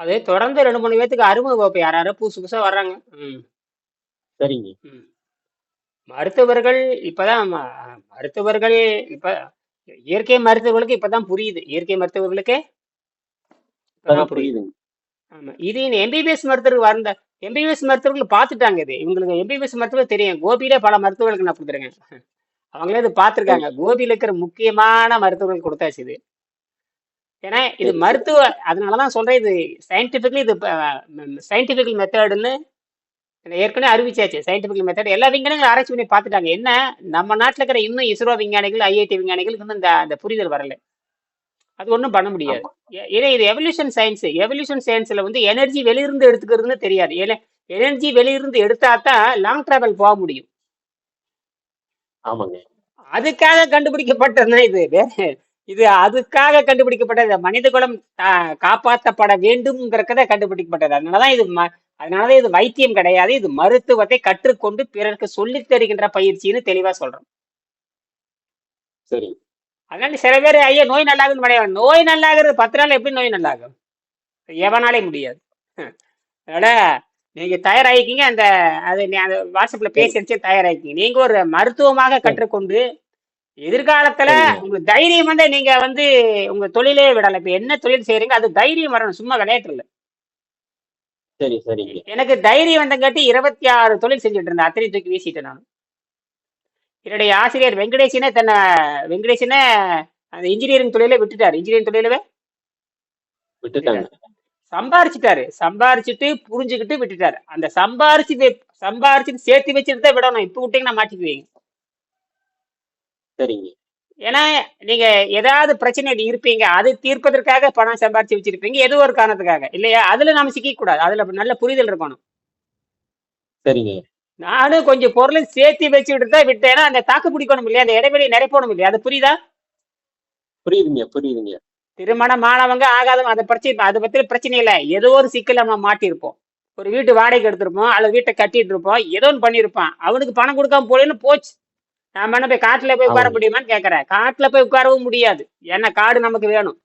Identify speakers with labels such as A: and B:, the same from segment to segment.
A: அது தொடர்ந்து ரெண்டு மூணு பேத்துக்கு அறிமுக வகுப்பு யார் யாரோ புதுசு புதுசா வர்றாங்க. ம்.
B: சரிங்க.
A: ம். மருத்துவர்கள் இப்பதான் ம- மருத்துவர்கள் இப்ப இயற்கை மருத்துவர்களுக்கு இப்பதான் புரியுது. இயற்கை மருத்துவர்களுக்கு இப்பதான்
B: இப்பதான்
A: புரியுது.
B: புரியுதுங்க.
A: ஆமா. இது எம்பிபிஎஸ் மருத்துவர்கள் வந்த எம்பிபிஎஸ் மருத்துவர்கள் பார்த்துட்டாங்க இது. இவங்களுக்கு எம்பிபிஎஸ் மருத்துவர் தெரியும். கோபியிலே பல மருத்துவர்களுக்கு நான் கொடுத்துருக்கேன். அவங்களே இது பார்த்துருக்காங்க. கோபியில இருக்கிற முக்கியமான மருத்துவர்கள் கொடுத்தாச்சு இது. ஏன்னா இது மருத்துவ அதனாலதான் சொல்றேன் இது சயின்டிபிக்லி இது சயின்டிபிக்கல் மெத்தடுன்னு ஏற்கனவே அறிவிச்சாச்சு. சயின்டிபிக்கல் மெத்தட் எல்லா விஞ்ஞானிகளும் ஆராய்ச்சி பண்ணி பார்த்துட்டாங்க. என்ன நம்ம நாட்டில் இருக்கிற இன்னும் இஸ்ரோ விஞ்ஞானிகள் ஐஐடி விஞ்ஞானிகளுக்கு இன்னும் இந்த அந்த புரிதல் வரல. அது ஒன்றும் பண்ண முடியாது. ஏன்னா இது எவல்யூஷன் சயின்ஸ் எவல்யூஷன் சயின்ஸ்ல வந்து எனர்ஜி வெளியிருந்து எடுத்துக்கிறதுன்னு தெரியாது. ஏன்னா எனர்ஜி வெளியிருந்து எடுத்தா தான் லாங் டிராவல் போக முடியும்.
B: ஆமாங்க.
A: அதுக்காக கண்டுபிடிக்கப்பட்டது இது. வேற- இது அதுக்காக கண்டுபிடிக்கப்பட்டது. மனித குலம் காப்பாற்றப்பட வேண்டும்ங்கிறத கண்டுபிடிக்கப்பட்டது. அதனாலதான் இது அதனாலதான் இது வைத்தியம் கிடையாது. இது மருத்துவத்தை கற்றுக்கொண்டு பிறருக்கு சொல்லித் தருகின்ற பயிற்சின்னு தெளிவா சொல்றோம்.
B: சரிங்க
A: அதனால சில பேர் ஐயா நோய் நல்லாகுன்னு கிடையாது நோய் நல்லாகிறது பத்து நாள் எப்படி நோய் நல்லாகும்? எவனாலே முடியாது. அதனால நீங்க தயாராகிக்கிங்க. அந்த அது வாட்ஸ்அப்ல
B: சரி.
A: பேசி தயாராகிக்கிங்க. நீங்க ஒரு மருத்துவமாக
B: சரி.
A: கற்றுக்கொண்டு எதிர்காலத்துல உங்களுக்கு தைரியம் வந்து நீங்க வந்து உங்க தொழிலே விடலாம் இப்ப என்ன தொழில் செய்யறீங்க அது தைரியம் வரணும். சும்மா விளையாட்டு இல்ல
B: சரி சரிங்க.
A: எனக்கு தைரியம் வந்தங்காட்டி இருபத்தி ஆறு தொழில் செஞ்சுட்டு இருந்தேன் அத்தனை தூக்கி வீசிட்டேன் நான். என்னுடைய ஆசிரியர் வெங்கடேசனே தன்னை வெங்கடேசனே அந்த இன்ஜினியரிங் தொழிலை விட்டுட்டாரு. இன்ஜினியரிங் தொழிலவே
B: விட்டுட்டாங்க.
A: சம்பாரிச்சிட்டாரு. சம்பாரிச்சுட்டு புரிஞ்சுக்கிட்டு விட்டுட்டாரு. அந்த சம்பாரிச்சு சம்பாரிச்சுட்டு சேர்த்து வச்சுட்டு தான் விடணும். இப்ப விட்டீங்கன்னா மாட்டிக்குவீங்க.
B: சரிங்க.
A: ஏன்னா நீங்க ஏதாவது பிரச்சனை இருப்பீங்க அது தீர்ப்பதற்காக பணம் சம்பாரிச்சு வச்சிருப்பீங்க ஏதோ ஒரு காரணத்துக்காக? இல்லையா? அதுல நாம சிக்க கூடாது அதுல நல்ல புரிதல் இருக்கணும்.
B: சரிங்க.
A: நானும் கொஞ்சம் பொருளை சேர்த்து வச்சுக்கிட்டு தான் விட்டேன்னா அந்த தாக்கு பிடிக்கணும் இல்லையா? அந்த இடைவெளியை நிரப்பணும் இல்லையா? அது புரியுதா?
B: புரியுதுங்க புரியுதுங்க.
A: திருமணம் ஆனவங்க ஆகாதவங்க அதை பிரச்சனை அதை பத்தி பிரச்சனை இல்லை. ஏதோ ஒரு சிக்கல் நம்ம மாட்டியிருப்போம். ஒரு வீட்டு வாடகைக்கு எடுத்திருப்போம் அல்லது வீட்டை கட்டிட்டு இருப்போம் ஏதோ ஒன்று பண்ணியிருப்பான். அவனுக்கு பணம் கொடுக்காம போலேன்னு போச்சு. நாம என்ன போய் காட்டுல போய் உட்கார முடியுமான்னு கேட்கறேன் காட்டுல போய் உட்காரவும் முடியாது. ஏன்னா காடு நமக்கு வேணும்.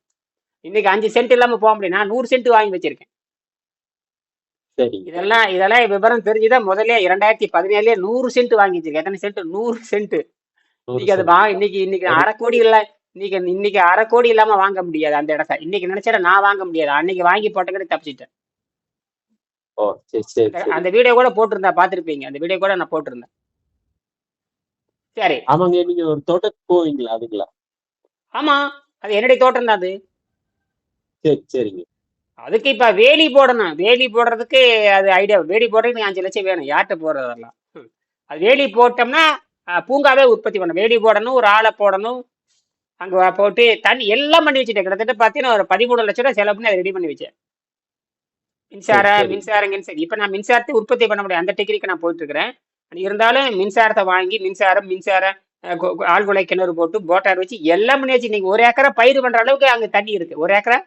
A: இன்னைக்கு அஞ்சு சென்ட் இல்லாம போக முடியும் நான் நூறு சென்ட் வாங்கி வச்சிருக்கேன். இதெல்லாம் இதெல்லாம் விவரம் தெரிஞ்சுதான் முதல்ல இரண்டாயிரத்தி பதினேழுலயே நூறு சென்ட் வாங்கி வச்சிருக்கேன். எத்தனை சென்ட்? நூறு சென்ட். இன்னைக்கு அது வா இன்னைக்கு இன்னைக்கு அரை கோடி இல்ல. இன்னைக்கு இன்னைக்கு அரை கோடி இல்லாம வாங்க முடியாது அந்த இடத்த. இன்னைக்கு நினைச்சா நான் வாங்க முடியாது. அன்னைக்கு வாங்கி போட்டக்கிட்ட தப்பிச்சிட்டேன். அந்த வீடியோ கூட போட்டிருந்தா பார்த்திருப்பீங்க. அந்த வீடியோ கூட நான் போட்டிருந்தேன். சரி.
B: ஆமாங்க நீங்க ஒரு தோட்டத்துக்கு போவீங்களா அதுங்களா?
A: ஆமா அது என்னுடைய தோட்டம் தான் அது.
B: சரி சரிங்க.
A: அதுக்கு இப்ப வேலி போடணும். வேலி போடுறதுக்கு அது ஐடியா வேலி போடுறதுக்கு அஞ்சு லட்சம் வேணும். யார்கிட்ட போடுறது அதெல்லாம் ம். அது வேலி போட்டோம்னா பூங்காவே உற்பத்தி பண்ணணும். வேலி போடணும் ஒரு ஆளை போடணும். அங்க போட்டு தண்ணி எல்லாம் பண்ணி வச்சுட்டேன். கிட்டத்தட்ட பார்த்தீங்கன்னா ஒரு பதிமூணு லட்சம் ரூபாய் செலவு பண்ணி அதை ரெடி பண்ணி வச்சேன்.
B: சரி
A: மின்சார
B: சரி.
A: மின்சாரம் மின்சாரம் இப்ப நான் மின்சாரத்தை உற்பத்தி பண்ண முடியும் அந்த டிகிரிக்கு நான் போயிட்டு இருக்கிறேன். இருந்தாலும் மின்சாரத்தை வாங்கி மின்சாரம் மின்சார ஆழ்குழாய் கிணறு போட்டு போட்டார் வச்சு எல்லாம் பண்ணி வச்சு நீங்க ஒரு ஏக்கரா பயிர் பண்ற அளவுக்கு அங்க தண்ணி இருக்கு. ஒரு ஏக்கரா?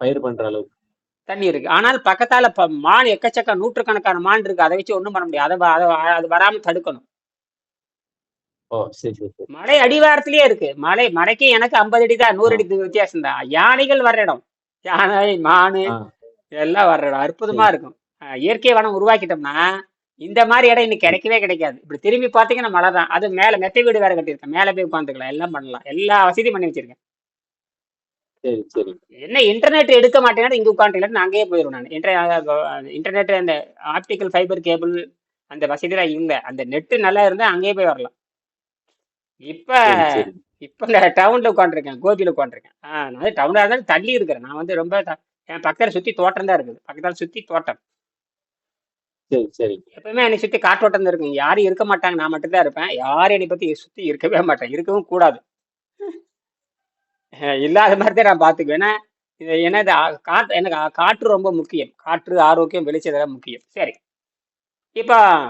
B: பயிர் பண்ற அளவுக்கு.
A: தண்ணி இருக்கு. ஆனால் பக்கத்தால மான் எக்கச்சக்க நூற்றுக்கணக்கான மான் இருக்கு. அதை வச்சு ஒண்ணும் பண்ண முடியாது. அதை அதை வராம தடுக்கணும். மலை அடிவாரத்திலேயே இருக்கு. மலை மலைக்கு எனக்கு ஐம்பது அடி தான் நூறு அடி வித்தியாசம் தான். யானைகள் வர்ற இடம். யானை மானு எல்லாம் வர்ற இடம். அற்புதமா இருக்கும். இயற்கை வனம் உருவாக்கிட்டோம்னா இந்த மாதிரி இடம் இன்னைக்கு கிடைக்கவே கிடைக்காது. இப்படி திரும்பி பார்த்தீங்கன்னா மலை தான். அது மேல மெத்தை வீடு வேற கட்டியிருக்கேன். மேல போய் உட்காந்துக்கலாம். எல்லாம் பண்ணலாம். எல்லா வசதியும் பண்ணி வச்சிருக்கேன்.
B: சரி சரி.
A: என்ன இன்டர்நெட் எடுக்க மாட்டேன்னா இங்க உட்காந்துட்டு நான் அங்கேயே போயிடுவேன் நான். இன்டர் இன்டர்நெட் அந்த ஆப்டிக்கல் ஃபைபர் கேபிள் அந்த வசதிலாம் இல்லை. அந்த நெட்டு நல்லா இருந்தா அங்கேயே போய் வரலாம். இப்ப இப்ப இந்த டவுன்ல உட்காந்துருக்கேன். கோபியில உட்காந்துருக்கேன். நான் டவுனா இருந்தாலும் தள்ளி இருக்கிறேன். நான் வந்து ரொம்ப என் பக்கத்துல சுத்தி தோட்டம் தான் இருக்குது. பக்கத்தால சுத்தி தோட்டம்.
B: சரி சரி.
A: எப்பவுமே என்னை சுத்தி காற்றோட்டம் தான் இருக்கும் யாரும் இருக்க மாட்டாங்க. நான் மட்டும்தான் இருப்பேன். யாரும் என்னை பத்தி சுத்தி இருக்கவே மாட்டேன். இருக்கவும் கூடாது. அஹ் இல்லாத மாதிரி தான் நான் பாத்துக்குவேன். ஏன்னா இது ஏன்னா இது ஆ- காற்று எனக்கு ஆ- காற்று ரொம்ப முக்கியம். காற்று ஆரோக்கியம் வெளிச்சதெல்லாம் முக்கியம். சரி. இப்போ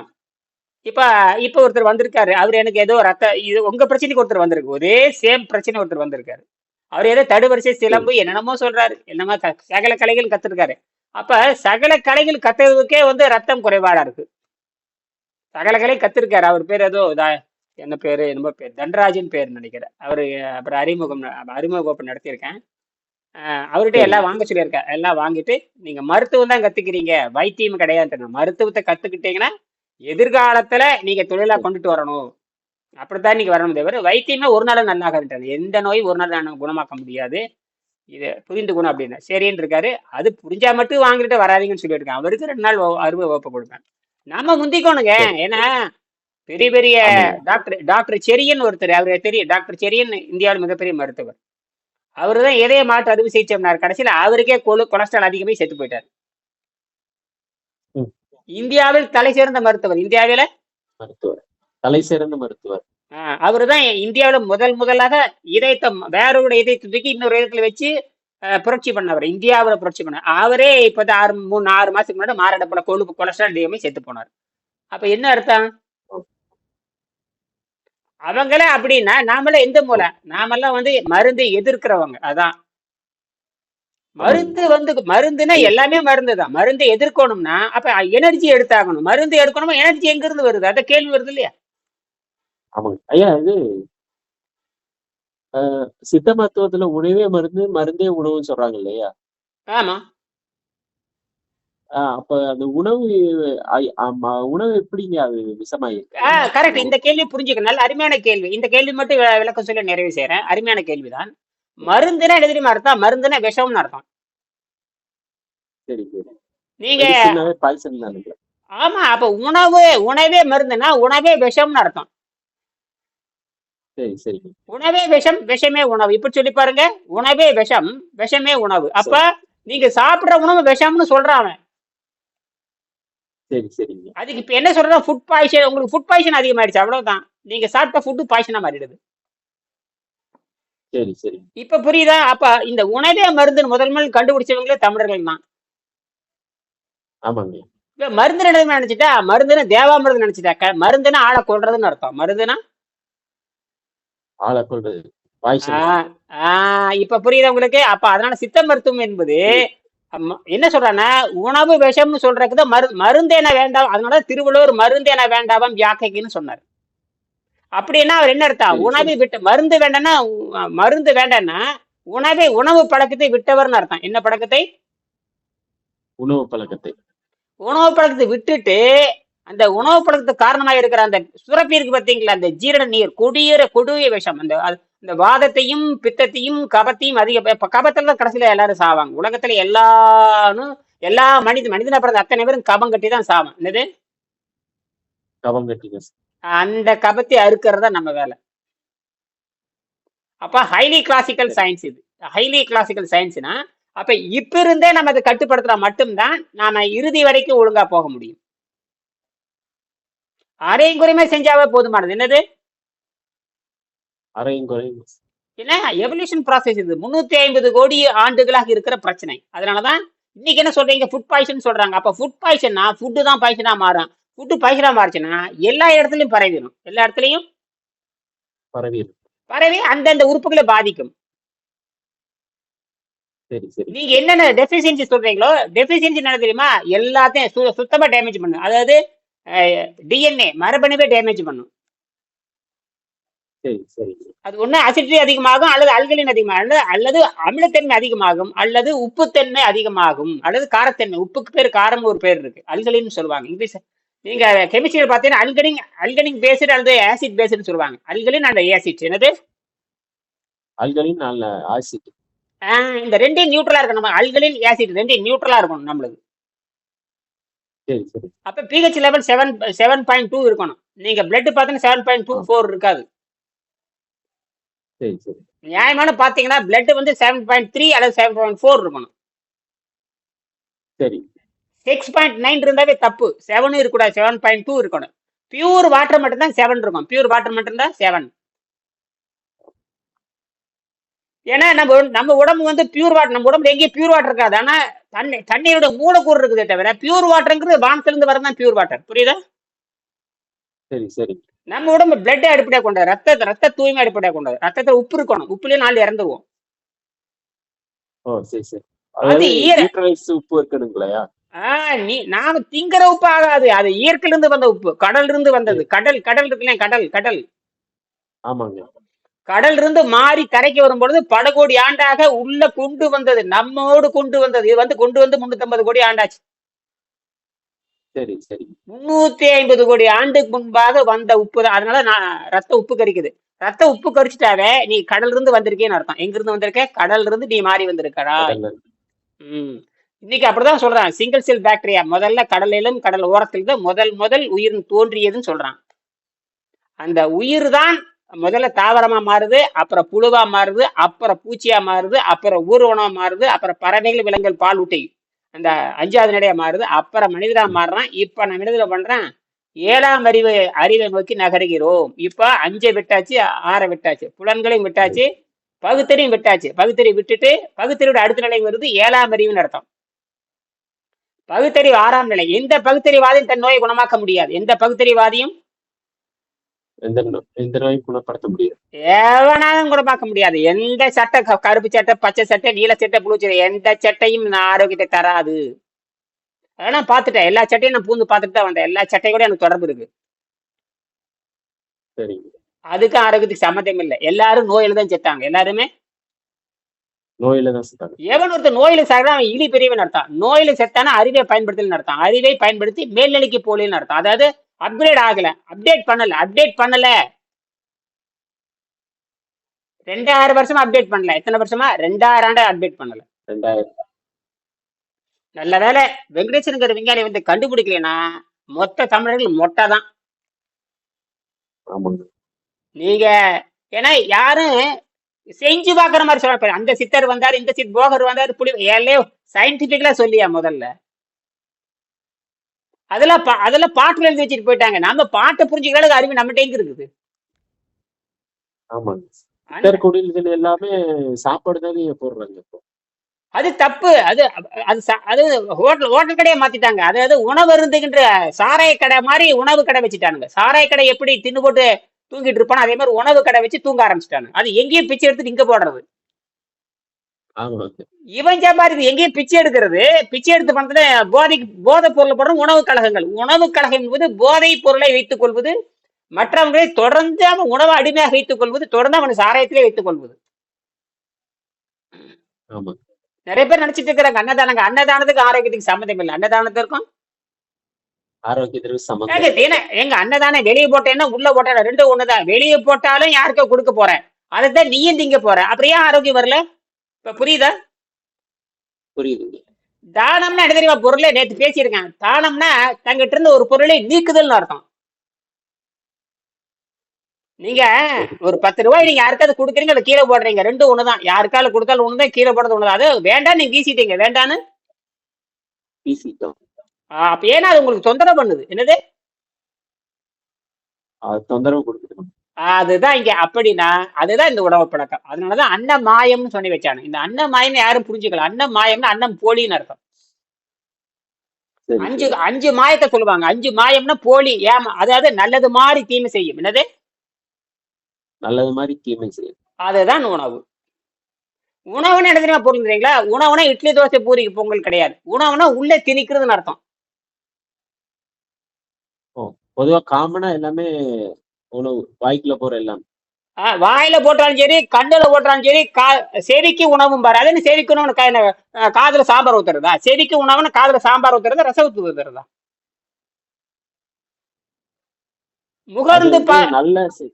A: இப்ப இப்ப ஒருத்தர் வந்திருக்காரு. அவர் எனக்கு ஏதோ ரத்த இது உங்க பிரச்சனைக்கு ஒருத்தர் வந்திருக்கு ஒரே சேம் பிரச்சனை ஒருத்தர் வந்திருக்காரு. அவர் ஏதோ தடுவரிசை சிலம்பு என்னென்னமோ சொல்றாரு. என்னமா க- சகல கலைகள் கத்துருக்காரு. அப்ப சகல கலைகள் கத்துறதுக்கே வந்து ரத்தம் குறைபாடா இருக்கு. சகல கலை கத்திருக்காரு. அவர் பேர் ஏதோ இதா என்ன பேரு என்னமோ பேர் தண்டராஜன் பேர் நினைக்கிறேன். அவரு அப்புறம் அறிமுகம் ந- அறிமுக கோப்பு நடத்தியிருக்கேன் அவர்கிட்ட எல்லாம் வாங்க சொல்லியிருக்கேன். எல்லாம் வாங்கிட்டு நீங்க மருத்துவம் தான் கத்துக்கிறீங்க. வைத்தியம் கிடையாது மருத்துவத்தை கத்துக்கிட்டீங்கன்னா எதிர்காலத்துல நீங்க தொழிலா கொண்டுட்டு வரணும். அப்படித்தான் நீங்க வரணும். தவிர வைத்தியமே ஒரு நாள் நல்லாகாதுன்றாங்க எந்த நோயும் ஒரு நாள் குணமாக்க முடியாது. இது புரிந்துக்கணும் அப்படின்னு. சரின்னு இருக்காரு. அது புரிஞ்சா மட்டும் வாங்கிட்டு வராதீங்கன்னு சொல்லியிருக்கேன் அவருக்கு ரெண்டு நாள் வ- அறுவை வகுப்பு கொடுப்பேன் நாம முந்திக்கோணுங்க. ஏன்னா பெரிய பெரிய டாக்டர் டாக்டர் செரியன் ஒருத்தர். அவரு தெரியும். டாக்டர் செரியன் இந்தியாவில் மிகப்பெரிய மருத்துவர். அவரு தான் இதய மாற்று அறுவை சிகிச்சை பண்ணார். கடைசியில் அவருக்கே கொழு கொலஸ்ட்ரால் அதிகமாகி செத்து போயிட்டார். இந்தியாவில் தலை சிறந்த மருத்துவர். இந்தியாவில
B: மருத்துவர். தலை சிறந்த மருத்துவர்.
A: அவர் தான் இந்தியாவில் முதல் முதலாக இதயத்தை ம- வேற ஒரு இதயத்தை தூக்கி இன்னொரு இதயத்துல வச்சு புரட்சி பண்ணவர். இந்தியாவில் புரட்சி பண்ணார் அவரே இப்போ ஆறு மூணு ஆறு மாசத்துக்கு முன்னாடி மாரடைப்புல கொழுப்பு கொலஸ்ட்ரால் அதிகமாகி செத்து போனார். அப்ப என்ன அர்த்தம்?
B: அவங்கள
A: அவங்களே அப்படின்னா நாமெல்லாம் எந்த மூலை? நாமெல்லாம் வந்து மருந்து எதிர்க்கிறவங்க அதான். மருந்து வந்து மருந்துன்னா எல்லாமே மருந்து தான் மருந்து எதிர்க்கணும்னா அப்ப எனர்ஜி எடுத்தாகணும். மருந்து எடுக்கணுமா எனர்ஜி எங்க இருந்து வருது? அத கேள்வி வருது இல்லையா?
B: ஆமாங்க ஐயா இது? சித்த மருத்துவத்துல உணவே மருந்து மருந்தே உணவுன்னு சொல்றாங்க இல்லையா?
A: ஆமா.
B: அப்ப அந்த உணவு உணவு எப்படிங்க அது விஷமாயிருக்கு
A: கரெக்ட் இந்த கேள்வி புரிஞ்சுக்க நல்ல அருமையான கேள்வி. இந்த கேள்வி மட்டும் விளக்கம் சொல்ல நிறைவு செய்யறேன் அருமையான கேள்விதான். மருந்துனா என்ன தெரியுமா அர்த்தம்? மருந்துனா விஷம்னு அர்த்தம்.
B: சரி சரி.
A: நீங்க ஆமா அப்ப உணவு உணவே மருந்துனா உணவே விஷம்னு அர்த்தம்.
B: சரி
A: உணவே விஷம் விஷமே உணவு. இப்படி சொல்லி பாருங்க. உணவே விஷம் விஷமே உணவு. அப்ப
B: சரி.
A: நீங்க சாப்பிடுற உணவு விஷம்னு சொல்றான்
B: சரி சரிங்க
A: அதுக்கு இப்ப என்ன சொல்றா ஃபுட் பாய்சன் உங்களுக்கு ஃபுட் பாய்சன் அதிகமாயிடுச்சு. அவ்வளவுதான். நீங்க சாப்பிட்ட ஃபுட்டு பாய்சனா மாறிடுது.
B: சரி சரி.
A: இப்ப புரியுதா? அப்ப இந்த உணவே மருந்துன்னு முதல் முதல் கண்டுபிடிச்சவங்களே தமிழர்கள் தான்.
B: ஆமாங்க.
A: இப்ப மருந்து நினைச்சிட்டா? மருந்துன்னா தேவாமிர்தம் நினைச்சிட்டாக்க மருந்துன்னா ஆளை கொல்றதுன்னு அர்த்தம். மருந்துனா
B: ஆளை
A: ஆஹ் இப்ப புரியுதா உங்களுக்கு? அப்ப அதனால சித்த மருத்துவம் என்பது என்ன சொல்றான்னா உணவு விஷம்னு சொல்றதுக்கு தான் மரு மருந்தேன வேண்டாம் அதனால திருவள்ளுவர் மருந்தேன வேண்டாம் யாக்கைக்குன்னு சொன்னார். அப்படின்னா அவர் என்ன அர்த்தம்? உணவை விட்டு மருந்து வேண்டாம்னா மருந்து வேண்டாம்னா உணவை உணவு பழக்கத்தை விட்டவர்னு அர்த்தம். என்ன பழக்கத்தை?
B: உணவு பழக்கத்தை.
A: உணவு பழக்கத்தை விட்டுட்டு அந்த உணவு பழக்கத்துக்கு காரணமா இருக்கிற அந்த சுரப்பி இருக்கு பார்த்தீங்களா? அந்த ஜீரண நீர் கொடிய கொடிய விஷம். அந்த இந்த வாதத்தையும் பித்தத்தையும் கபத்தையும் அதிக கபத்துல தான் கடைசியில எல்லாரும் சாவாங்க. உலகத்துல எல்லாரும் எல்லா மனித மனிதனை பிறந்த அத்தனை பேரும் கபம் கட்டி தான் சாவான் என்னது?
B: கவம் கட்டிங்க
A: அந்த கபத்தை அறுக்கிறது நம்ம வேலை. அப்ப ஹைலி கிளாசிக்கல் சயின்ஸ் இது. ஹைலி கிளாசிக்கல் சயின்ஸ்னா அப்ப இப்ப இருந்தே நம்ம அதை கட்டுப்படுத்தினா மட்டும்தான் நாம இறுதி வரைக்கும் ஒழுங்கா போக முடியும். அரையும் குறையுமே செஞ்சாவே போதுமானது. என்னது?
B: அரையும் குறையும்.
A: என்ன? எவல்யூஷன் ப்ராசஸ் இது. முன்னூத்தி ஐம்பது கோடி ஆண்டுகளாக இருக்கிற பிரச்சனை. அதனாலதான் இன்னைக்கு என்ன சொல்றீங்க? ஃபுட் பாய்சன் சொல்றாங்க. அப்ப ஃபுட் பாய்சன்னா ஃபுட்டு தான் பாய்சனா மாறும். ஃபுட்டு பாய்சனா மாறுச்சுன்னா எல்லா இடத்துலயும் பரவிடும் எல்லா இடத்துலயும்?
B: பரவி இருக்கு
A: பரவி அந்தந்த உறுப்புகளை பாதிக்கும்.
B: சரி சரி.
A: நீங்க என்னென்ன டெஃபிஷியன்சி சொல்றீங்களோ டெஃபிஷியன்சி என்ன தெரியுமா? எல்லாத்தையும் சுத்தமா டேமேஜ் பண்ணும். அதாவது டிஎன்ஏ மரபணுவே டேமேஜ் பண்ணும்.
B: சரி சரி.
A: அது ஒண்ணு அசிடிட்டி அதிகமாகும் அல்லது அல்கலின் அதிகமாகும் அல்லது அல்லது அமிலத்தன்மை அதிகமாகும் அல்லது உப்புத்தன்மை அதிகமாகும் அல்லது காரத்தன்மை. உப்புக்கு பேர் காரம் ஒரு பேர் இருக்கு. அல்கலின்னு சொல்லுவாங்க. இங்கிலீஷ் நீங்க கெமிஸ்ட்ரியில் பார்த்தீங்கன்னா அல்கனிங் அல்கனிக் பேஸ்டு அல்லது ஆசிட் பேஸ்டுன்னு சொல்லுவாங்க. அல்கலின் அந்த ஆசிட் என்னது?
B: ஆல்கலின் நல்ல ஆசிட்
A: இந்த ரெண்டையும் நியூட்ரலா இருக்கணும். நம்ம அல்கலின் ஆசிட் ரெண்டையும் நியூட்ரலா இருக்கணும் நம்மளுக்கு. அப்ப pH level seven seven point two இருக்கணும். நீங்க பிளட் பார்த்தீங்கன்னா செவன் பாயிண்ட் டூ ஃபோர் இருக்காது. நியாயமான பாத்தீங்கன்னா பிளட் வந்து செவன் பாயிண்ட் த்ரீ அல்லது செவன் பாயிண்ட் ஃபோர் இருக்கணும்.
B: சரி.
A: சிக்ஸ் பாயிண்ட் நைன் இருந்தாவே தப்பு. செவனும் இருக்கக்கூடாது. செவன் பாயிண்ட் டூ இருக்கணும். பியூர் வாட்டர் மட்டும் தான் செவன் இருக்கும். பியூர் வாட்டர் மட்டும் தான் செவன் ஏன்னா நம்ம நம்ம உடம்பு வந்து பியூர் வாட்டர் நம்ம உடம்புல எங்கேயும் பியூர் வாட்டர் இருக்காது. ஆனா தண்ணி தண்ணியோட மூலக்கூறு இருக்குதே தவிர பியூர் வாட்டருங்கிறது வானத்திலிருந்து வரதான் பியூர் வாட்டர் புரியுதா?
B: சரி சரி.
A: நம்ம உடம்பு பிளட் அடிப்படையாக கொண்டது ரத்த ரத்த தூய்மை அடிப்படையாக கொண்டது ரத்தத்துல உப்பு இருக்கணும். உப்புலயே நாள் இறந்துவோம்
B: ஓ சரி சரி.
A: அது
B: உப்பு இருக்கணுங்களா
A: ஆஹ் நீ நாம திங்கிற உப்பு ஆகாது. அது இயற்கையில இருந்து வந்த உப்பு. கடல்ல இருந்து வந்தது கடல் கடல் இருக்குல்ல கடல் கடல்.
B: ஆமாங்க.
A: கடல் இருந்து மாறி கரைக்கு வரும்பொழுது பல கோடி ஆண்டாக உள்ள கொண்டு வந்தது நம்மோடு கொண்டு வந்தது. இது வந்து கொண்டு வந்து முன்னூத்தி ஐம்பது கோடி ஆண்டாச்சு.
B: சரி சரி.
A: முன்னூத்தி ஐம்பது கோடி ஆண்டுக்கு முன்பாக வந்த உப்பு தான். அதனால நான் ரத்த உப்பு கரிக்குது. ரத்த உப்பு கரிச்சிட்டாவே நீ கடல்ல இருந்து வந்திருக்கேன்னு அர்த்தம். எங்க இருந்து வந்திருக்க? கடல்ல இருந்து நீ மாறி வந்திருக்கடா.
B: கடல்ல
A: ம். இன்னைக்கு அப்படிதான் சொல்றான். சிங்கிள் செல் பாக்டீரியா முதல்ல கடலிலும் கடல் ஓரத்தில் தான் முதல் முதல் உயிர் தோன்றியதுன்னு சொல்றான். அந்த உயிர் தான் முதல்ல தாவரமா மாறுது அப்புறம் புழுவா மாறுது அப்புறம் பூச்சியா மாறுது அப்புறம் ஊர்வனமா மாறுது அப்புறம் பறவைகள் விலங்குகள் பால் ஊட்டி. அந்த அஞ்சாவது நடையா மாறுது. அப்புறம் மனிதரா மாறுறான். இப்ப நான் விடுதலை பண்றேன்? ஏழாம் அறிவு அறிவை நோக்கி நகருகிறோம். இப்ப அஞ்சை விட்டாச்சு ஆறை விட்டாச்சு. புலன்களையும் விட்டாச்சு பகுத்தறியும் விட்டாச்சு. பகுத்தறி விட்டுட்டு பகுத்தறியோட அடுத்த நிலை வருது ஏழாம் அறிவுன்னு அர்த்தம். பகுத்தறிவு ஆறாம் நிலை. எந்த பகுத்தறிவாதியும் தன் நோயை குணமாக்க முடியாது. எந்த பகுத்தறிவாதியும்
B: எந்த நோயும் குணப்படுத்த முடியாது.
A: எவனாலும் குணமாக்க முடியாது. எந்த சட்டை கருப்பு சட்டை பச்சை சட்டை நீல சட்டை புழு சட்டை எந்த சட்டையும் நான் ஆரோக்கியத்தை தராது. அதெல்லாம் பார்த்துட்டேன். எல்லா சட்டையும் நான் பூந்து பார்த்துட்டு தான் வந்தேன். எல்லா சட்டையும் கூட எனக்கு தொடர்பு இருக்கு.
B: சரிங்க
A: அதுக்கும் ஆரோக்கியத்துக்கு சம்மந்தம் இல்லை. எல்லாரும் நோயில தான் செத்தாங்க. எல்லாருமே?
B: நோயில தான் செத்தாங்க.
A: எவன் ஒருத்தர் நோயில சாகிறா அவன் இழி பெரியவன் அர்த்தம். நோயில செத்தானா அறிவை பயன்படுத்தலன்னு அர்த்தம். அறிவை பயன்படுத்தி மேல்நிலைக்கு போலேன்னு அர்த்தம். அதாவது அப்கிரேட் ஆகல. அப்டேட் பண்ணல. அப்டேட் பண்ணல. ரெண்டாயிரம் வருஷமா அப்டேட் பண்ணல. எத்தனை வருஷமா? ரெண்டாயிரம் ஆண்டு அப்டேட் பண்ணல.
B: ரெண்டாயிரம்.
A: நல்ல வேலை வெங்கடேசனுங்கிற விஞ்ஞானி வந்து கண்டுபிடிக்கலைன்னா மொத்த தமிழர்கள் மொட்டை தான் நீங்க ஏன்னா யாரும் செஞ்சு பாக்குற மாதிரி சொல்ல அந்த சித்தர் வந்தாரு இந்த சித் போகர் வந்தாரு புலி ஏலே சயின்டிபிக்கலா சொல்லியா முதல்ல. அதெல்லாம் அதெல்லாம் பாட்டுல எழுதி வச்சுட்டு போயிட்டாங்க. நாம பாட்டை புரிஞ்சுக்கிறதுக்கு அறிவு எங்க இருக்குது?
B: ஆமாங்க.
A: அந்த-
B: சித்தர் கோயில்கள் எல்லாமே சாப்பாடு தானே போடுறாங்க இப்போ.
A: அது தப்பு. அது அது அது ஹோட்டல் ஹோட்டல் கடையை மாத்திட்டாங்க. அதாவது உணவு இருந்துகின்ற சாராய கடை மாதிரி உணவு கடை வச்சுட்டானுங்க. சாராய கடை எப்படி தின்னு போட்டு தூங்கிட்டு இருப்பானோ அதே மாதிரி உணவு கடை வச்சு தூங்க ஆரம்பிச்சிட்டாங்க அது எங்கேயும் பிச்சை எடுத்துட்டு இங்க போடுறது. இவன் சம்பாதிக்கு எங்கேயும் பிச்சை எடுக்கிறது. பிச்சை எடுத்து பண்றது போதைக்கு போதை பொருளை போடுற உணவு கழகங்கள். உணவு கழகம் என்பது போதை பொருளை வைத்துக் கொள்வது. மற்றவங்களை தொடர்ந்து அவன் உணவு அடிமையாக வைத்துக் கொள்வது தொடர்ந்து அவன் சாராயத்திலே வைத்துக் கொள்வது. நிறைய பேர் நினைச்சிட்டு இருக்கிறாங்க அன்னதானங்க அன்னதானத்துக்கு ஆரோக்கியத்துக்கு சம்மந்தம் இல்லை. அன்னதானத்திற்கும்
B: ஆரோக்கியத்திற்கு சமம்
A: ஏங்க, ஏன்னா, எங்க அன்னதானம் வெளியே போட்டேன்னா உள்ள போட்டா ரெண்டும் ஒண்ணுதான். வெளியே போட்டாலும் யாருக்கோ கொடுக்க போறேன். அதுதான் நீயும் திங்க போற. அப்புறம் ஏன் ஆரோக்கியம் வரல? இப்ப புரியுதா?
B: புரியுதுங்க.
A: தானம்னா என்ன தெரியுமா பொருளை? நேத்து பேசியிருக்கேன் தானம்னா தங்கிட்ட இருந்து ஒரு பொருளை நீக்குதல்னு அர்த்தம். நீங்க ஒரு பத்து ரூபாய் நீங்க யாருக்காவது கொடுக்குறீங்க அதை கீழே போடுறீங்க. ரெண்டும் ஒண்ணுதான். யாருக்காவது கொடுத்தாலும் ஒண்ணுதான் கீழே போடுறது ஒண்ணுதான். அது வேண்டாம் நீங்க வீசிட்டீங்க. வேண்டான்னு?
B: பேசிட்டோம்
A: ஆஹ் அப்ப ஏன்னா அது உங்களுக்கு தொந்தரவு பண்ணுது. என்னது?
B: தொந்தரவு கொடுக்குது.
A: அதுதான் இங்க அப்படின்னா அதுதான் இந்த உணவு பழக்கம். அதனாலதான் அன்ன மாயம்னு சொல்லி வச்சானு இந்த அன்ன மாயம்னு யாரும் புரிஞ்சுக்கல. அன்ன மாயம்னா அன்னம் போலின்னு அர்த்தம். அஞ்சு அஞ்சு மாயத்தை சொல்லுவாங்க. அஞ்சு மாயம்னா போலி ஏமா அதாவது நல்லது மாதிரி தீமை செய்யும். என்னது?
B: நல்லது மாதிரி தீமை செய்யும்.
A: அதுதான் உணவு. உணவுன்னு என்ன தெரியுமா புரிஞ்சுறீங்களா உணவுனா இட்லி தோசை பூரி பொங்கல் கிடையாது. உணவுனா உள்ளே திணிக்கிறதுன்னு அர்த்தம்.
B: பொதுவா காமனா எல்லாமே உணவு வாய்க்குள்ள போற எல்லாம்.
A: ஆஹ் வாயில போட்டாலும் சரி கண்ணுல போட்டாலும் சரி கா செவிக்கு உணவும் பாரு. அது என்ன செவிக்கு உணவு கா- என்ன, ஆஹ் காதுல சாம்பார் ஊத்துறதா? செவிக்கு உணவுன்னு காதுல சாம்பார் ஊத்துறதா? ரசம் ஊத்து ஊத்துறதா?
B: அது
A: முகர்ந்து
B: வந்து
A: பா
B: நல்ல செ-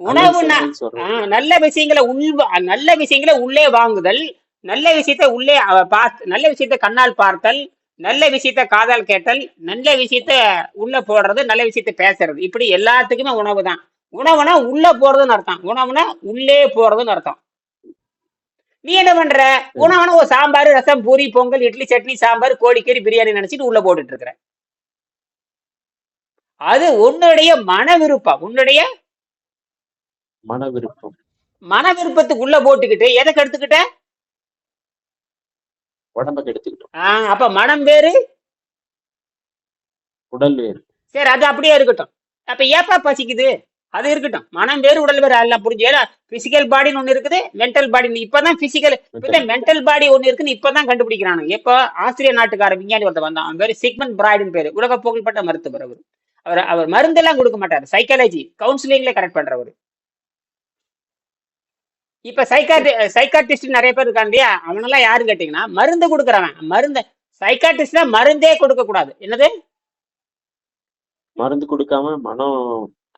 B: நல்ல
A: உணவுன்னா ஆஹ் நல்ல விஷயங்களை உள் நல்ல விஷயங்களை உள்ளே வாங்குதல் நல்ல விஷயத்தை உள்ளே பார்த்து நல்ல விஷயத்தை கண்ணால் பார்த்தல் நல்ல விஷயத்த காதால் கேட்டல் நல்ல விஷயத்த உள்ள போடுறது நல்ல விஷயத்த பேசுறது. இப்படி எல்லாத்துக்குமே உணவு தான். உணவுனா உள்ள போறதுன்னு அர்த்தம். உணவுனா உள்ளே போறதுன்னு அர்த்தம். நீ என்ன பண்ற? உணவுனா ஒரு சாம்பார் ரசம் பூரி பொங்கல் இட்லி சட்னி சாம்பார் கோழிக்கறி பிரியாணி நினைச்சிட்டு உள்ள போட்டுட்டு இருக்கிற அது உன்னுடைய மன விருப்பம். உன்னுடைய
B: மன விருப்பம்.
A: மன விருப்பத்துக்கு உள்ள போட்டுக்கிட்டு எதை கெடுத்துக்கிட்ட?
B: உடம்ப கெடுத்துக்கிட்டோம்.
A: அப்ப மனம் வேறு?
B: உடல் வேறு.
A: சரி அது அப்படியே இருக்கட்டும். அப்ப ஏப்பா பசிக்குது? அது இருக்கட்டும். மனம் வேறு உடல் வேறு எல்லாம் புரிஞ்சு. ஏன்னா பிசிக்கல் பாடின்னு ஒண்ணு இருக்குது மென்டல் பாடி இப்பதான் பிசிக்கல் மென்டல் பாடி ஒண்ணு இருக்குன்னு இப்பதான் கண்டுபிடிக்கிறானுங்க எப்போ? ஆஸ்திரிய நாட்டுக்கார விஞ்ஞானி ஒருத்தர் வந்தான். அவன் பேரு சிக்மன் பிராய்டுன்னு பேரு. உலக புகழ்பெற்ற மருத்துவர் அவர். அவர் அவர் மருந்தெல்லாம் கொடுக்க மாட்டார். சைக்காலஜி கவுன்சிலிங்ல கரெக்ட் பண்றவர். இப்ப சைக்காட்டி சைக்காட்டிஸ்ட் நிறைய பேர் இருக்காங்க இல்லையா? அவனெல்லாம் யாருன்னு கேட்டீங்கன்னா மருந்து கொடுக்குறவன். மருந்து சைக்காட்டிஸ்ட்னா மருந்தே கொடுக்க கூடாது. என்னது?
B: மருந்து கொடுக்காம மனம்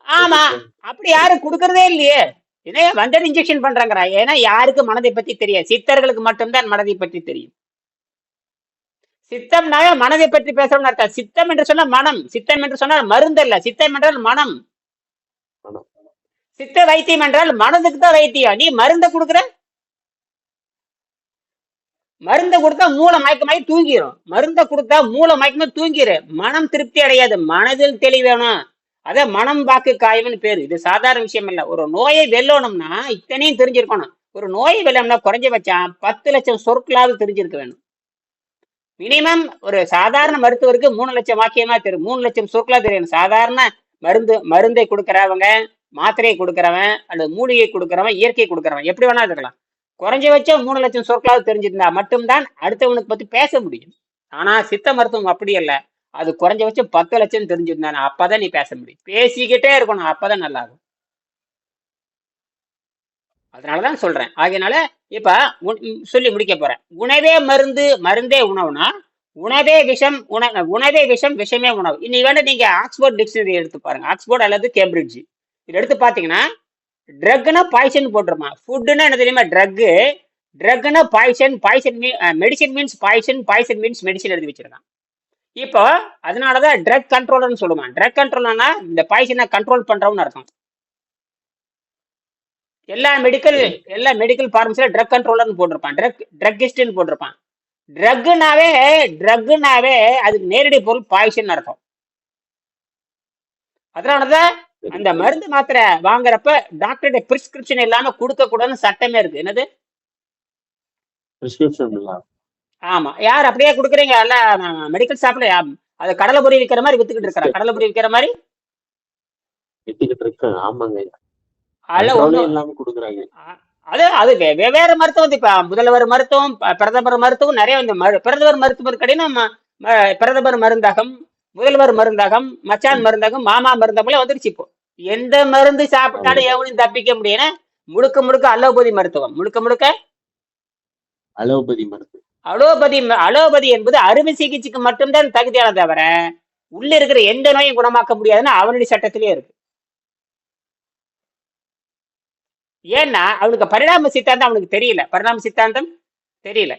A: ஆமா. அப்படி யாரும் கொடுக்கறதே இல்லையே. இதே வந்தது இன்ஜெக்ஷன் பண்றாங்கறா ஏன்னா யாருக்கு மனதை பத்தி தெரியாது. சித்தர்களுக்கு மட்டும்தான் மனதை பற்றி தெரியும். சித்தம்னாவே மனதை பற்றி பேசணும்னு அர்த்தம். சித்தம் என்று சொன்னா மனம். சித்தம் என்று சொன்னால் மருந்து அல்ல. சித்தம் என்றால் மனம். சித்த வைத்தியம் என்றால் மனதுக்கு தான் வைத்தியம். நீ மருந்தை கொடுக்குற? மருந்தை கொடுத்தா மூளை மயக்கமாயி தூங்கிரும். மருந்தை கொடுத்தா மூளை மயக்கமாய் தூங்கிரு. மனம் திருப்தி அடையாது. மனதில் தெளிவேணும் அத மனம் வாக்கு காயம்னு பேரு. இது சாதாரண விஷயம் இல்ல. ஒரு நோயை வெல்லணும்னா இத்தனையும் தெரிஞ்சிருக்கணும். ஒரு நோயை வெல்லணும்னா குறைஞ்சபட்சம் பத்து லட்சம் சொற்களாவது தெரிஞ்சிருக்க வேணும். மினிமம் ஒரு சாதாரண மருத்துவருக்கு மூணு லட்சம் வாக்கியமா தெரியும் மூணு லட்சம் சொற்களா தெரியணும். சாதாரண மருந்து மருந்தை கொடுக்கறவங்க மாத்திரையை கொடுக்குறவன் அல்லது மூலிகை கொடுக்கறவன் இயற்கை கொடுக்குறவன் எப்படி வேணா இருக்கலாம். குறைஞ்சபட்சம் மூணு லட்சம் சொற்களாவது தெரிஞ்சிருந்தா மட்டும்தான் அடுத்தவனுக்கு பத்தி பேச முடியும். ஆனா சித்த மருத்துவம் அப்படி இல்ல அது குறைஞ்சபட்சம் பத்து லட்சம் தெரிஞ்சிருந்தானே அப்பதான் நீ பேச முடியும். பேசிக்கிட்டே இருக்கணும் அப்பதான் நல்லா இருக்கும் அதனாலதான் சொல்றேன். ஆகையினால இப்ப சொல்லி முடிக்க போறேன். உணவே மருந்து மருந்தே உணவுனா உணவே விஷம் உண உணவே விஷம் விஷமே உணவு. இன்னைக்கு வேணா நீங்க ஆக்ஸ்போர்ட் டிக்ஷனரி எடுத்து பாருங்க. ஆக்ஸ்போர்ட் அல்லது கேம்பிரிட்ஜ். இது எடுத்து பார்த்தீங்கன்னா ட்ரக்னா பாய்சன் போட்டிருப்பான் ஃபுட்டுன்னா என்ன தெரியுமா? Drug ட்ரக்னா poison poison me medicine means poison poison means medicine எழுதி வச்சிருக்கான். இப்போ அதனால தான் ட்ரக் கண்ட்ரோலர்னு சொல்லுவான். ட்ரக் கண்ட்ரோல்னா இந்த பாய்சனை கண்ட்ரோல் பண்றவன்னு அர்த்தம். எல்லா மெடிக்கல் எல்லா மெடிக்கல் ஃபார்மஸில் ட்ரக் கண்ட்ரோலர்னு போட்டிருப்பான். ட்ரக் ட்ரக்கிஸ்ட்னு போட்டிருப்பான். ட்ரக்குனாவே ட்ரக்குனாவே அதுக்கு நேரடி பொருள் பாய்சன் அர்த்தம். அதனாலதான் அந்த மருந்து மாத்திரை வாங்குறப்ப டாக்டருடைய பிரிஸ்கிரிப்ஷன் இல்லாம கொடுக்க கூடாதுன்னு சட்டமே இருக்கு. என்னது?
B: பிரிஸ்கிரிப்ஷன்
A: ஆமா. யார் அப்படியே கொடுக்குறீங்க? அல்ல மெடிக்கல் ஷாப்ல அது கடலை பொரி விற்கிற மாதிரி வித்துக்கிட்டு இருக்கிறா கடலை பொரி விற்கிற மாதிரி?
B: எத்திக்கிட்டு இருக்கேன். ஆமாங்க. கண்ட்ரோலே
A: ஒண்ணும்
B: இல்லாம குடுக்குறாங்க.
A: அது அது வெவ்வேறு மருத்துவம். இப்ப முதல்வர் மருத்துவம் பிரதமர் மருத்துவம் நிறைய இந்த மரு- பிரதமர் மருத்துவர் கடையினா பிரதமர் மருந்தகம் முதல்வர் மருந்தகம் மச்சான் மருந்தகம் மாமா மருந்தகம் வந்துருச்சு இப்போ. எந்த மருந்து சாப்பிட்டாலும் எவனையும் தப்பிக்க முடியும் முழுக்க முழுக்க அலோபதி மருத்துவம். முழுக்க முழுக்க?
B: அலோபதி மருந்து
A: அலோபதி அலோபதி என்பது அறுவை சிகிச்சைக்கு மட்டும்தான் தகுதியான தவிர உள்ள இருக்கிற எந்த நோயும் குணமாக்க முடியாதுன்னு அவனுடைய சட்டத்திலே இருக்கு. ஏன்னா அவனுக்கு பரிணாம சித்தாந்தம் அவனுக்கு தெரியல. பரிணாம சித்தாந்தம் தெரியல.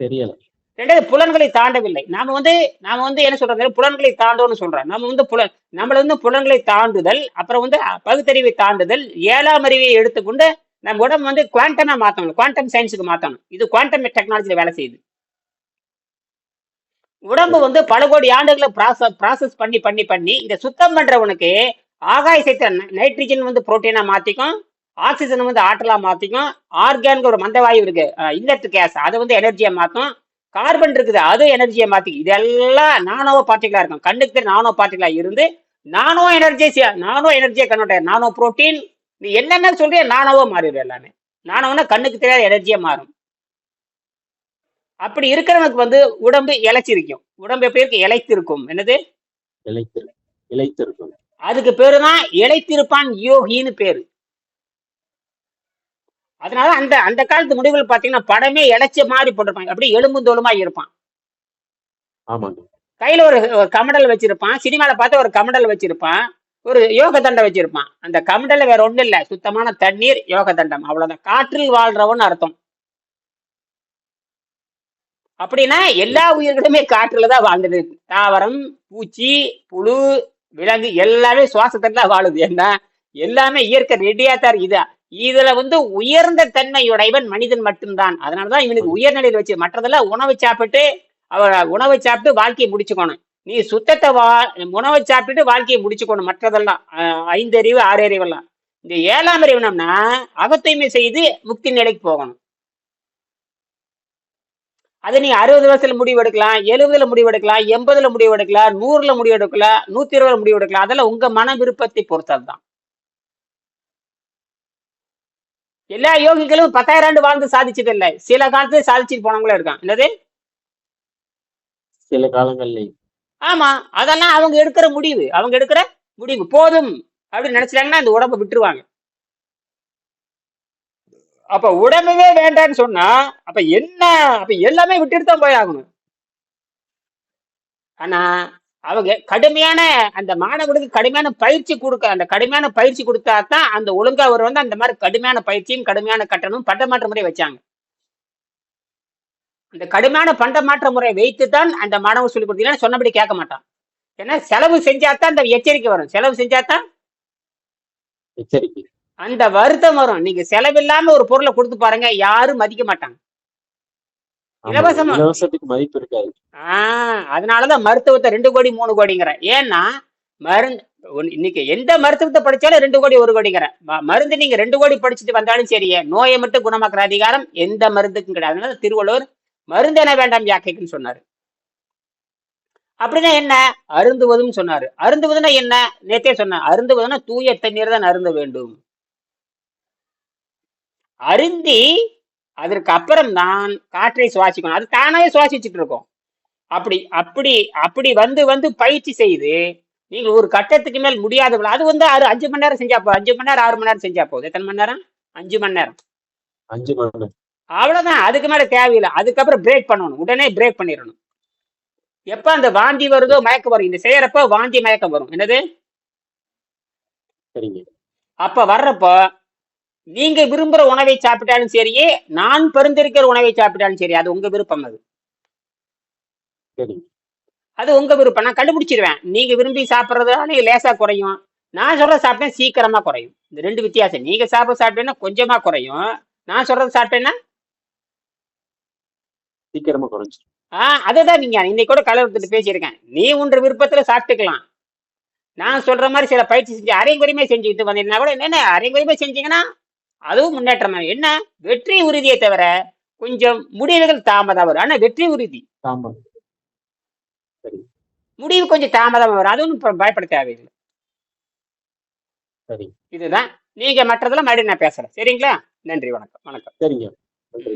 B: தெரியல.
A: ரெண்டாவது புலன்களை தாண்டவில்லை. நாம வந்து நாம வந்து என்ன சொல்றது புலன்களை தாண்டோம்னு சொல்றோம். நம்ம வந்து புலன் நம்மள வந்து புலன்களை தாண்டுதல் அப்புறம் வந்து பகுத்தறிவை தாண்டுதல் ஏழாம் அறிவை எடுத்துக்கொண்டு நம்ம உடம்பு வந்து குவாண்டமா மாத்தணும். குவாண்டம் சயின்ஸுக்கு மாத்தணும். இது குவாண்டம் டெக்னாலஜியில வேலை செய்யுது. உடம்பு வந்து பல கோடி ஆண்டுகளை ப்ராசஸ் ப்ராசஸ் பண்ணி பண்ணி பண்ணி இந்த சுத்தம் பண்றவனுக்கு ஆகாயசத்தை நைட்ரஜன் வந்து புரோட்டீனா மாத்திக்கும் ஆக்சிஜன் வந்து ஆற்றலா மாத்திக்கும் ஆர்கான் ஒரு மந்தவாயு இருக்கு. இன்னட் கேஸ் அதை வந்து எனர்ஜியா மாத்தும். கார்பன் இருக்குது அது எனர்ஜியை மாத்திக்கும் இதெல்லாம் நானோ பார்ட்டிகளா இருக்கும். கண்ணுக்கு தெரியும் நானோ பார்ட்டிகளா இருந்து நானோ எனர்ஜி நானோ எனர்ஜியை கன்வெர்ட் நானோ புரோட்டீன் நீ என்னென்ன சொல்றிய நானோவா மாறிடும் எல்லாமே. நானோன்னா கண்ணுக்கு தெரியாத எனர்ஜியா மாறும். அப்படி இருக்கிறவனுக்கு வந்து உடம்பு இழைச்சிருக்கும். உடம்பு எப்படி இருக்கு? இழைத்திருக்கும். என்னது?
B: இழைத்து இழைத்திருக்கும்.
A: அதுக்கு பேரு தான் இழைத்திருப்பான் யோகின்னு பேரு. அதனால அந்த அந்த காலத்து முடிவுகள் பாத்தீங்கன்னா படமே இழைச்ச மாதிரி போட்டிருப்பாங்க. அப்படியே எலும்பு தோலுமா இருப்பான்.
B: ஆமாங்க.
A: கையில ஒரு கமண்டல் வச்சிருப்பான். சினிமால பார்த்து ஒரு கமண்டல் வச்சிருப்பான். ஒரு யோக தண்டம் வச்சிருப்பான். அந்த கமண்டல்ல வேற ஒண்ணும் இல்ல. சுத்தமான தண்ணீர் யோக தண்டம். அவ்வளவுதான். காற்றில் வாழ்றவன் அர்த்தம். அப்படின்னா எல்லா உயிர்களுமே காற்றுல தான் வாழ்ந்துட்டு இருக்கு தாவரம் பூச்சி புழு விலங்கு எல்லாமே சுவாசத்துல தான் வாழுது. என்ன எல்லாமே இயற்கை ரெடியா தான் இருக்கு. இது இதுல வந்து உயர்ந்த தன்மையுடையவன் மனிதன் மட்டும்தான். அதனாலதான் இவனுக்கு உயர்நிலையில் வச்சு மற்றதெல்லாம் உணவு சாப்பிட்டு அவ உணவை சாப்பிட்டு வாழ்க்கையை முடிச்சுக்கணும். நீ சுத்தத்தை வா உணவை சாப்பிட்டுட்டு வாழ்க்கையை முடிச்சுக்கணும் மற்றதெல்லாம். ஐந்து அறிவு ஆறு அறிவெல்லாம். இந்த ஏழாம் அறிவு என்னம்னா அகத்தூய்மை செய்து முக்தி நிலைக்கு போகணும். அது நீ அறுபது வருஷத்துல முடிவு எடுக்கலாம் எழுபதுல முடிவு எடுக்கலாம் எண்பதுல முடிவு எடுக்கலாம் நூறுல முடிவு எடுக்கலாம் நூத்தி இருபதுல முடிவு எடுக்கலாம் அதெல்லாம் உங்க மன விருப்பத்தை பொறுத்தது தான் எல்லா யோகிகளும் பத்தாயிரம் ஆண்டு வாழ்ந்து சாதிச்சது இல்லை சில காலத்துல சாதிச்சுட்டு போனவங்களும் இருக்கான் என்னது?
B: சில காலங்கள்ல
A: ஆமா. அதெல்லாம் அவங்க எடுக்கிற முடிவு. அவங்க எடுக்கிற முடிவு. போதும். அப்படின்னு நினைச்சிட்டாங்கன்னா அந்த உடம்ப விட்டுருவாங்க. அப்ப உடம்பவே வேண்டாம்னு சொன்னா அப்ப என்ன? அப்ப எல்லாமே விட்டுட்டு தான் போய் ஆகணும். ஆனா அவங்க கடுமையான அந்த மாணவர்களுக்கு கடுமையான பயிற்சி கொடுக்க அந்த கடுமையான பயிற்சி கொடுத்தா தான் அந்த ஒழுங்கா அவர் வந்து அந்த மாதிரி கடுமையான பயிற்சியும் கடுமையான கட்டணமும் பண்டமாற்ற முறை வச்சாங்க. அந்த கடுமையான பண்டமாற்ற முறை வைத்து தான் அந்த மாணவர் சொல்லி கொடுத்தீங்கன்னா சொன்னபடி கேட்க மாட்டான். ஏன்னா செலவு செஞ்சாதான் அந்த எச்சரிக்கை வரும். செலவு செஞ்சாதான்
B: எச்சரிக்கை.
A: அந்த வருத்தம் வரும். நீங்க செலவில்லாம ஒரு பொருளை கொடுத்து பாருங்க யாரும் மதிக்க மாட்டாங்க. இலவசமா.
B: இலவசத்துக்கு மதிப்பு இருக்காது.
A: ஆஹ் அதனாலதான் மருத்துவத்தை ரெண்டு கோடி மூணு கோடிங்கிறேன் ஏன்னா மருந்து இன்னைக்கு எந்த மருத்துவத்தை படிச்சாலும் ரெண்டு கோடி ஒரு கோடிங்கிறேன் மருந்து நீங்க ரெண்டு கோடி படிச்சுட்டு வந்தாலும் சரியே நோயை மட்டும் குணமாக்குற அதிகாரம் எந்த மருந்துக்கும் கிடையாது. அதனால திருவள்ளுவர் மருந்து என வேண்டாம் யாக்கைக்குன்னு சொன்னாரு. அப்படின்னா என்ன? அருந்துவதும் சொன்னாரு. அருந்துவதுன்னா என்ன? நேத்தே சொன்னேன் அருந்துவதுன்னா தூய தண்ணீர் தான் அருந்த வேண்டும். அருந்தி அதற்கு அப்புறம் தான் காற்றை சுவாசிக்கணும். அது தானாவே சுவாசிச்சுட்டு இருக்கோம். அப்படி அப்படி அப்படி வந்து வந்து பயிற்சி செய்து நீங்க ஒரு கட்டத்துக்கு மேல் முடியாதவர்கள் அது வந்து ஆறு அஞ்சு மணி நேரம் செஞ்சா போதும் அஞ்சு மணி நேரம் ஆறு மணி நேரம் செஞ்சா போதும். எத்தனை மணி நேரம்? அஞ்சு மணி நேரம்.
B: அஞ்சு மணி நேரம்.
A: அவ்வளவுதான். அதுக்கு மேல தேவையில்லை. அதுக்கப்புறம் பிரேக் பண்ணணும். உடனே பிரேக் பண்ணிடணும். எப்ப அந்த வாந்தி வருதோ மயக்கம் வரும். இந்த செய்யறப்ப வாந்தி மயக்கம் வரும். என்னது? அப்ப வர்றப்போ நீங்க விரும்புற உணவை சாப்பிட்டாலும் சரியே நான் பரிந்துரைக்கிற உணவை சாப்பிட்டாலும் சரி அது உங்க விருப்பம் அது.
B: சரிங்க
A: அது உங்க விருப்பம். நான் கண்டுபிடிச்சிருவேன். நீங்க விரும்பி சாப்பிட்றதால லேசா குறையும்? நான் சொல்றத சாப்பிட்டேன் சீக்கிரமா குறையும். இந்த ரெண்டு வித்தியாசம். நீங்க சாப்பிட சாப்பிட்டேன்னா கொஞ்சமா குறையும். நான் சொல்றது சாப்பிட்டேன்னா?
B: சீக்கிரமா குறைஞ்சிரும்.
A: ஆஹ் அதுதான் நீங்க இன்னைக்கு கூட கலவரத்துட்டு பேசியிருக்கேன். நீ உன்ற விருப்பத்துல சாப்பிட்டுக்கலாம். நான் சொல்ற மாதிரி சில பயிற்சி செஞ்சு அரைங்குறையுமே செஞ்சுக்கிட்டு வந்தீங்கன்னா கூட என்ன அரைங்குறையுமே செஞ்சீங்கன்னா அதுவும் முன்னேற்றம். என்ன? வெற்றி உறுதியை தவிர கொஞ்சம் முடிவுகள் தாமதம் வரும். ஆனா வெற்றி உறுதி. முடிவு கொஞ்சம் தாமதம் வரும். அது ஒன்றும் பயப்பட தேவையில்லை.
B: சரி.
A: இதுதான். நீங்க மற்றதெல்லாம் மறுபடியும் நான் பேசுறேன். சரிங்களா? நன்றி வணக்கம். வணக்கம்.
B: சரிங்க. நன்றி.